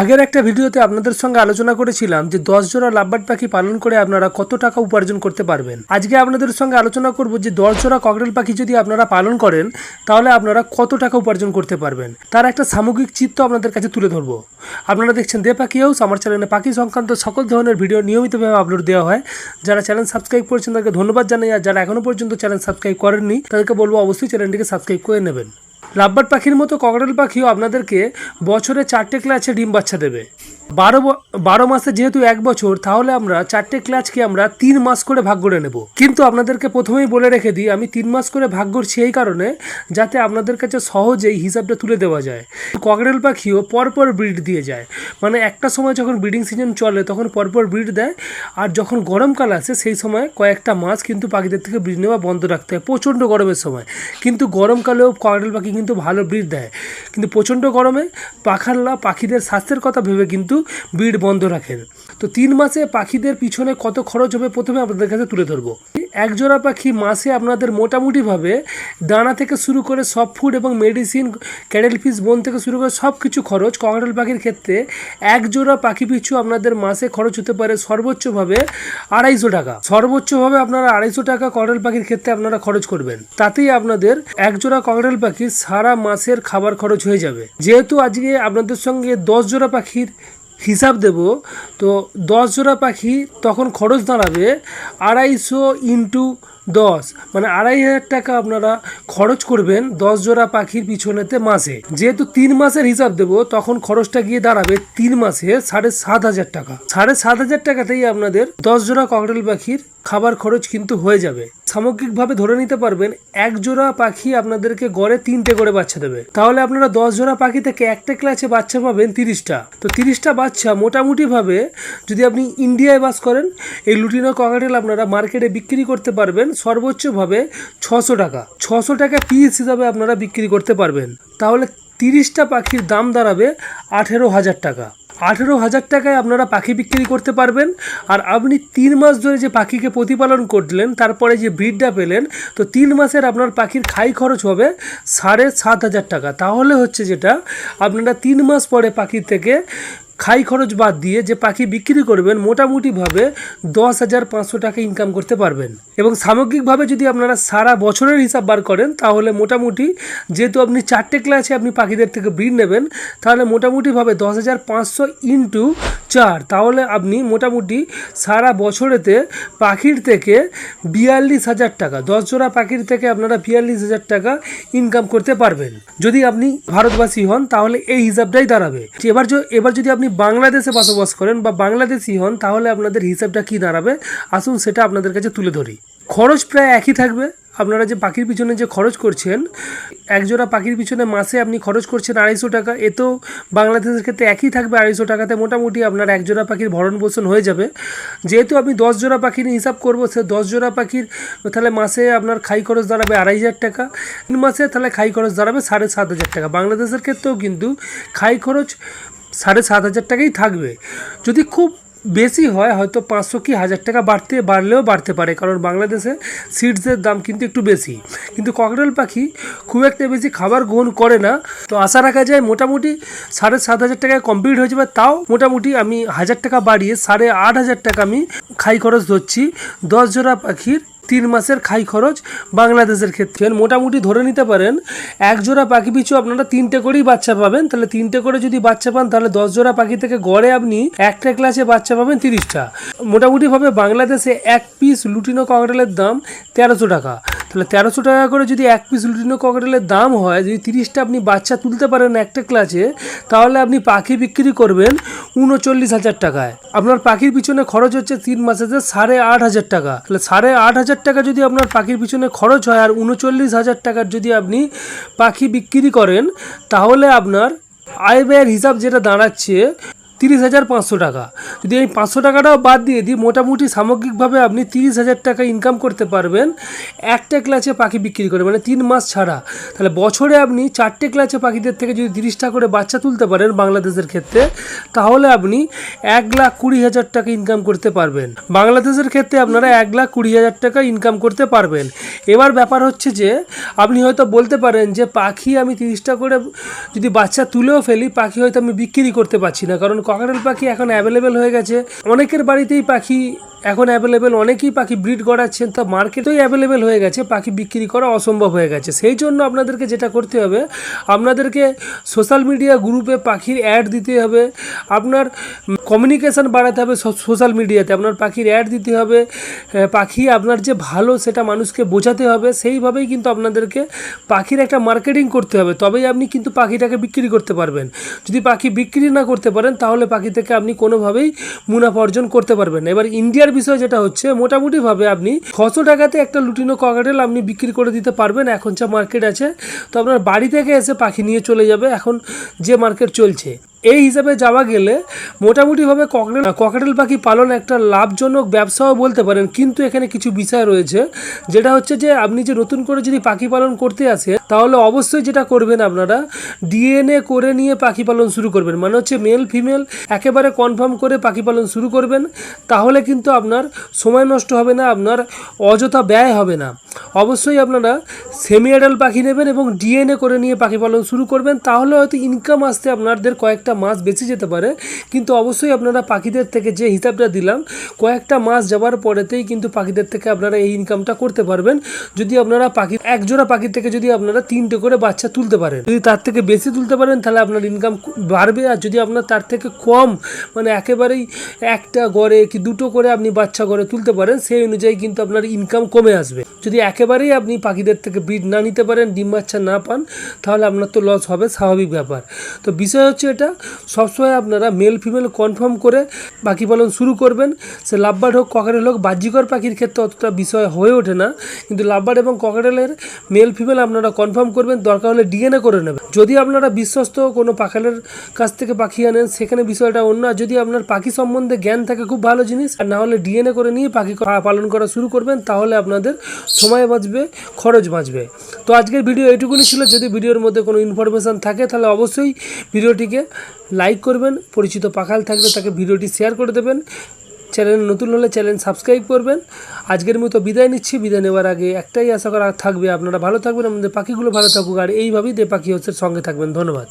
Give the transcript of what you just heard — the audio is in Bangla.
আগের একটা ভিডিওতে আপনাদের সঙ্গে আলোচনা করেছিলাম যে দশ জোড়া লাভবার্ড পাখি পালন করে আপনারা কত টাকা উপার্জন করতে পারবেন। আজকে আপনাদের সঙ্গে আলোচনা করব যে দশ জোড়া ককরেল পাখি যদি আপনারা পালন করেন, তাহলে আপনারা কত টাকা উপার্জন করতে পারবেন? তার একটা সামগ্রিক চিত্র আপনাদের কাছে তুলে ধরবো। আপনারা দেখছেন দে পাখি হাউস, আমার চ্যানেলে পাখি সংক্রান্ত সকল ধরনের ভিডিও নিয়মিতভাবে আপলোড দেওয়া হয়। যারা চ্যানেল সাবস্ক্রাইব করেছেন, তাদেরকে ধন্যবাদ জানাই। আর যারা এখনও পর্যন্ত চ্যানেল সাবস্ক্রাইব করেননি, তাদেরকে বলব অবশ্যই চ্যানেলটিকে সাবস্ক্রাইব করে নেবেন। লাভবার্ড পাখির মতো ককটেল পাখিও আপনাদেরকে বছরে চারটে ক্লাচে ডিম বাচ্চা দেবে। বারো বারো মাসে যেহেতু এক বছর, তাহলে আমরা চারটে ক্লাচকে আমরা তিন মাস করে ভাগ করে নেব। কিন্তু আপনাদেরকে প্রথমেই বলে রেখে দিই, আমি তিন মাস করে ভাগ করছি এই কারণে যাতে আপনাদের কাছে সহজেই হিসাবটা তুলে দেওয়া যায়। ককরেল পাখিও পরপর ব্রিড দিয়ে যায়। মানে একটা সময় যখন ব্রিডিং সিজন চলে, তখন পরপর ব্রিড দেয়। আর যখন গরমকাল আসে, সেই সময় কয়েকটা মাস কিন্তু পাখিদের থেকে ব্রিড নেওয়া বন্ধ রাখতে হয়। প্রচণ্ড গরমের সময়। কিন্তু গরমকালেও ককটেল পাখি কিন্তু ভালো ব্রিড দেয়। কিন্তু প্রচণ্ড গরমে পাখাল্লা পাখিদের স্বাস্থ্যের কথা ভেবে কিন্তু ব্রিড বন্ধ রাখেন। তো তিন মাসে পাখিদের পিছনে কত খরচ হবে, প্রথমে আপনাদের কাছে তুলে ধরবো। এক জোড়া পাখি মাসে আপনাদের মোটামুটিভাবে দানা থেকে শুরু করে সব ফুড এবং মেডিসিন ক্যাডেল ফিস বোন থেকে শুরু করে সব কিছু খরচ ককটেল পাখির ক্ষেত্রে এক জোড়া পাখি পিছু আপনাদের মাসে খরচ হতে পারে সর্বোচ্চভাবে আড়াইশো টাকা। সর্বোচ্চভাবে আপনারা আড়াইশো টাকা ককটেল পাখির ক্ষেত্রে আপনারা খরচ করবেন। তাতেই আপনাদের এক জোড়া ককটেল পাখির সারা মাসের খাবার খরচ হয়ে যাবে। যেহেতু আজকে আপনাদের সঙ্গে দশ জোড়া পাখির হিসাব দেব। তো দশ জোড়া পাখি তখন খরচ দাঁড়াবে আড়াইশো ইন্টু দশ। মানে আড়াই হাজার টাকা আপনারা খরচ করবেন দশ জোড়া পাখির পিছনেতে মাসে। যেহেতু তিন মাসের হিসাব দেব, তখন খরচটা গিয়ে দাঁড়াবে তিন মাসে সাড়ে সাত হাজার টাকা। সাড়ে সাত হাজার টাকাতেই আপনাদের দশ জোড়া ককটেল পাখির খাবার খরচ কিন্তু হয়ে যাবে। সামগ্রিকভাবে ধরে নিতে পারবেন, এক জোড়া পাখি আপনাদেরকে গড়ে তিনটে করে বাচ্চা দেবে। তাহলে আপনারা দশ জোড়া পাখি থেকে একটা ক্লাসে বাচ্চা পাবেন তিরিশটা। তো তিরিশটা বাচ্চা মোটামুটিভাবে যদি আপনি ইন্ডিয়ায় বাস করেন, এই লুটিনো ককাটেল আপনারা মার্কেটে বিক্রি করতে পারবেন সর্বোচ্চভাবে ছশো টাকা। ছশো টাকা পিস হিসাবে আপনারা বিক্রি করতে পারবেন। তাহলে তিরিশটা পাখির দাম দাঁড়াবে আঠেরো হাজার টাকা। আঠেরো হাজার টাকায় আপনারা পাখি বিক্রি করতে পারবেন। আর আপনি তিন মাস ধরে যে পাখিকে প্রতিপালন করলেন, তারপরে যে ব্রিডটা পেলেন, তো তিন মাসের আপনার পাখির খাই খরচ হবে সাড়ে সাত হাজার টাকা। তাহলে হচ্ছে যেটা, আপনারা তিন মাস পরে পাখির থেকে খাই খরচ বাদ দিয়ে যে পাখি বিক্রি করবেন, মোটামুটিভাবে দশ হাজার পাঁচশো টাকা ইনকাম করতে পারবেন। এবং সামগ্রিকভাবে যদি আপনারা সারা বছরের হিসাব বার করেন, তাহলে মোটামুটি যেহেতু আপনি চারটে ক্লাসে আপনি পাখিদের থেকে ব্রিড নেবেন, তাহলে মোটামুটিভাবে দশ হাজার পাঁচশো ইন্টু চার। তাহলে আপনি মোটামুটি সারা বছরেতে পাখির থেকে বিয়াল্লিশ হাজার টাকা দশ জোড়া পাখির থেকে আপনারা বিয়াল্লিশ হাজার টাকা ইনকাম করতে পারবেন। যদি আপনি ভারতবাসী হন, তাহলে এই হিসাবটাই দাঁড়াবে। এবার এবার যদি আপনি বাংলাদেশে বসবাস করেন বা বাংলাদেশি হন, তাহলে আপনাদের হিসাবটা কি দাঁড়াবে? আসুন সেটা আপনাদের কাছে তুলে ধরি। খরচ প্রায় একই থাকবে। আপনারা যে পাখির পিছনে যে খরচ করছেন, একজোড়া পাখির পিছনে মাসে আপনি খরচ করছেন আড়াইশো টাকা। এ তো বাংলাদেশের ক্ষেত্রে একই থাকবে আড়াইশো টাকাতে। মোটামুটি আপনার একজোড়া পাখির ভরণ পোষণ হয়ে যাবে। যেহেতু আমি দশ জোড়া পাখির হিসাব করব, সে দশ জোড়া পাখির তাহলে মাসে আপনার খাই খরচ দাঁড়াবে আড়াই হাজার টাকা। তিন মাসে তাহলে খাই খরচ দাঁড়াবে সাড়ে সাত হাজার টাকা। বাংলাদেশের ক্ষেত্রেও কিন্তু খাই খরচ সাড়ে সাত হাজার টাকাই থাকবে। যদি খুব বেশি হয়, হয়তো পাঁচশো কি হাজার টাকা বাড়তে, বাড়লেও বাড়তে পারে, কারণ বাংলাদেশে সিডসের দাম কিন্তু একটু বেশি। কিন্তু ককটেল পাখি খুব একটা বেশি খাবার গ্রহণ করে না। তো আশা রাখা যায় মোটামুটি সাড়ে সাত হাজার টাকায় কমপ্লিট হয়ে যাবে। তাও মোটামুটি আমি হাজার টাকা বাড়িয়ে সাড়ে আট হাজার টাকা আমি খাই খরচ ধরছি। দশ জোড়া পাখির তিন মাসের খাই খরচ বাংলাদেশের ক্ষেত্রে। মোটামুটি ধরে নিতে পারেন, এক জোড়া পাখি পিছু আপনারা তিনটে করেই বাচ্চা পাবেন। তাহলে তিনটে করে যদি বাচ্চা পান, তাহলে দশ জোড়া পাখি থেকে গড়ে আপনি একটা ক্লাসে বাচ্চা পাবেন তিরিশটা। মোটামুটিভাবে বাংলাদেশে এক পিস লুটিনো ককটেলের দাম তেরোশো টাকা। তাহলে তেরোশো টাকা করে যদি এক পিস লুটিনো ককটেলের দাম হয়, যদি তিরিশটা আপনি বাচ্চা তুলতে পারেন একটা ক্লাসে তাহলে আপনি পাখি বিক্রি করবেন উনচল্লিশ হাজার টাকায়। আপনার পাখির পিছনে খরচ হচ্ছে তিন মাসেতে সাড়ে আট হাজার টাকা। তাহলে সাড়ে আট হাজার টাকা যদি আপনার পাখির পিছনে খরচ হয়, আর উনচল্লিশ হাজার টাকার যদি আপনি পাখি বিক্রি করেন, তাহলে আপনার আয় ব্যয়ের হিসাব যেটা দাঁড়াচ্ছে তিরিশ হাজার পাঁচশো টাকা। যদি এই পাঁচশো টাকাটাও বাদ দিয়ে দিই, মোটামুটি সামগ্রিকভাবে আপনি তিরিশ হাজার টাকা ইনকাম করতে পারবেন। একটা ক্লাচে পাখি বিক্রি করে মানে তিন মাস ছাড়া। তাহলে বছরে আপনি চারটে ক্লাচে পাখিদের থেকে যদি তিরিশটা করে বাচ্চা তুলতে পারেন বাংলাদেশের ক্ষেত্রে, তাহলে আপনি এক লাখ কুড়ি হাজার টাকা ইনকাম করতে পারবেন। বাংলাদেশের ক্ষেত্রে আপনারা এক লাখ কুড়ি হাজার টাকা ইনকাম করতে পারবেন। এবার ব্যাপার হচ্ছে যে, আপনি হয়তো বলতে পারেন যে, পাখি আমি তিরিশটা করে যদি বাচ্চা তুলেও ফেলি, পাখি হয়তো আমি বিক্রি করতে পারছি না। কারণ ককাটেল পাখি এখন অ্যাভেলেবেল হয়ে গেছে। অনেকের বাড়িতেই পাখি এখন অ্যাভেলেবেল অনেকেই পাখি ব্রিড করাচ্ছেন তা মার্কেটেই অ্যাভেলেবেল হয়ে গেছে, পাখি বিক্রি করা অসম্ভব হয়ে গেছে। সেই জন্য আপনাদেরকে যেটা করতে হবে, আপনাদেরকে সোশ্যাল মিডিয়া গ্রুপে পাখির অ্যাড দিতে হবে। আপনার কমিউনিকেশান বাড়াতে হবে সোশ্যাল মিডিয়াতে আপনার পাখির অ্যাড দিতে হবে। পাখি আপনার যে ভালো সেটা মানুষকে বোঝাতে হবে। সেইভাবেই কিন্তু আপনাদেরকে পাখির একটা মার্কেটিং করতে হবে। তবেই আপনি কিন্তু পাখিটাকে বিক্রি করতে পারবেন। যদি পাখি বিক্রি না করতে পারেন, তাহলে পাখি থেকে আপনি কোনোভাবেই মুনাফা অর্জন করতে পারবেন এবার ইন্ডিয়ার বিষয় যেটা হচ্ছে, মোটামুটিভাবে আপনি ছশো টাকাতে একটা লুটিনো ককাটেল আপনি বিক্রি করে দিতে পারবেন। এখন যা মার্কেট আছে, তো আপনার বাড়ি থেকে এসে পাখি নিয়ে চলে যাবে। এখন যে মার্কেট চলছে, এই হিসাবে যাওয়া গেলে মোটামুটিভাবে ককটেল, ককাটেল পাখি পালন একটা লাভজনক ব্যবসাও বলতে পারেন। কিন্তু এখানে কিছু বিষয় রয়েছে, যেটা হচ্ছে যে আপনি যে নতুন করে যদি পাখি পালন করতে আসে তাহলে অবশ্যই যেটা করবেন আপনারা ডিএনএ করে নিয়ে পাখি পালন শুরু করবেন। মানে হচ্ছে মেল ফিমেল একেবারে কনফার্ম করে পাখি পালন শুরু করবেন, তাহলে কিন্তু আপনার সময় নষ্ট হবে না, আপনার অযথা ব্যয় হবে না। অবশ্যই আপনারা সেমি পাখি নেবেন এবং ডিএনএ করে নিয়ে পাখি পালন শুরু করবেন, তাহলে হয়তো ইনকাম আসতে আপনাদের কয়েকটা মাস বেঁচে যেতে পারে। কিন্তু অবশ্যই আপনারা পাখিদের থেকে যে হিসাবটা দিলাম, কয়েকটা মাস যাওয়ার পরেতেই কিন্তু পাখিদের থেকে আপনারা এই ইনকামটা করতে পারবেন। যদি আপনারা পাখি এক জোড়া পাখি থেকে যদি আপনারা তিনটে করে বাচ্চা তুলতে পারেন। যদি তার থেকে বেশি তুলতে পারেন, তাহলে আপনার ইনকাম বাড়বে। আর যদি আপনার তার থেকে কম মানে একেবারেই একটা গড়ে কি দুটো করে আপনি বাচ্চা গড়ে তুলতে পারেন, সেই অনুযায়ী কিন্তু আপনার ইনকাম কমে আসবে। যদি একেবারেই আপনি পাখিদের থেকে ব্রিড না নিতে পারেন, ডিম বাচ্চা না পান, তাহলে আপনার তো লস হবে, স্বাভাবিক ব্যাপার। তো বিষয় হচ্ছে এটা, সবসময় আপনারা মেল ফিমেল কনফার্ম করে পাখি পালন শুরু করবেন। সে লাভবার্ড হোক ককাটেল হোক, বাহ্যিকর পাখির ক্ষেত্রে অতটা বিষয় হয়ে ওঠে না। কিন্তু লাভবার্ড এবং ককাটেলের মেল ফিমেল আপনারা কনফার্ম করবেন, দরকার হলে ডিএনএ করে নেবেন। যদি আপনারা বিশ্বস্ত কোনো পাখালের কাছ থেকে পাখি আনেন, সেখানে বিষয়টা অন্য। আর যদি আপনার পাখি সম্বন্ধে জ্ঞান থাকে, খুব ভালো জিনিস, আর না হলে ডিএনএ করে নিয়ে পাখি পালন করা শুরু করবেন, তাহলে আপনাদের সময় বাঁচবে, খরচ বাঁচবে। তো আজকের ভিডিও এইটুকুনি ছিল। যদি ভিডিওর মধ্যে কোনো ইনফরমেশান থাকে, তাহলে অবশ্যই ভিডিওটিকে লাইক করবেন। পরিচিত পাখাল থাকলে তাকে ভিডিওটি শেয়ার করে দেবেন। চ্যানেল নতুন হলে চ্যানেল সাবস্ক্রাইব করবেন। আজকের মতো বিদায় নিচ্ছি। বিদায় নেওয়ার আগে একটাই আশা করা থাকবে, আপনারা ভালো থাকবেন, আমাদের পাখিগুলো ভালো থাকুক, আর এইভাবেই দে পাখি হচ্ছে সঙ্গে থাকবেন। ধন্যবাদ।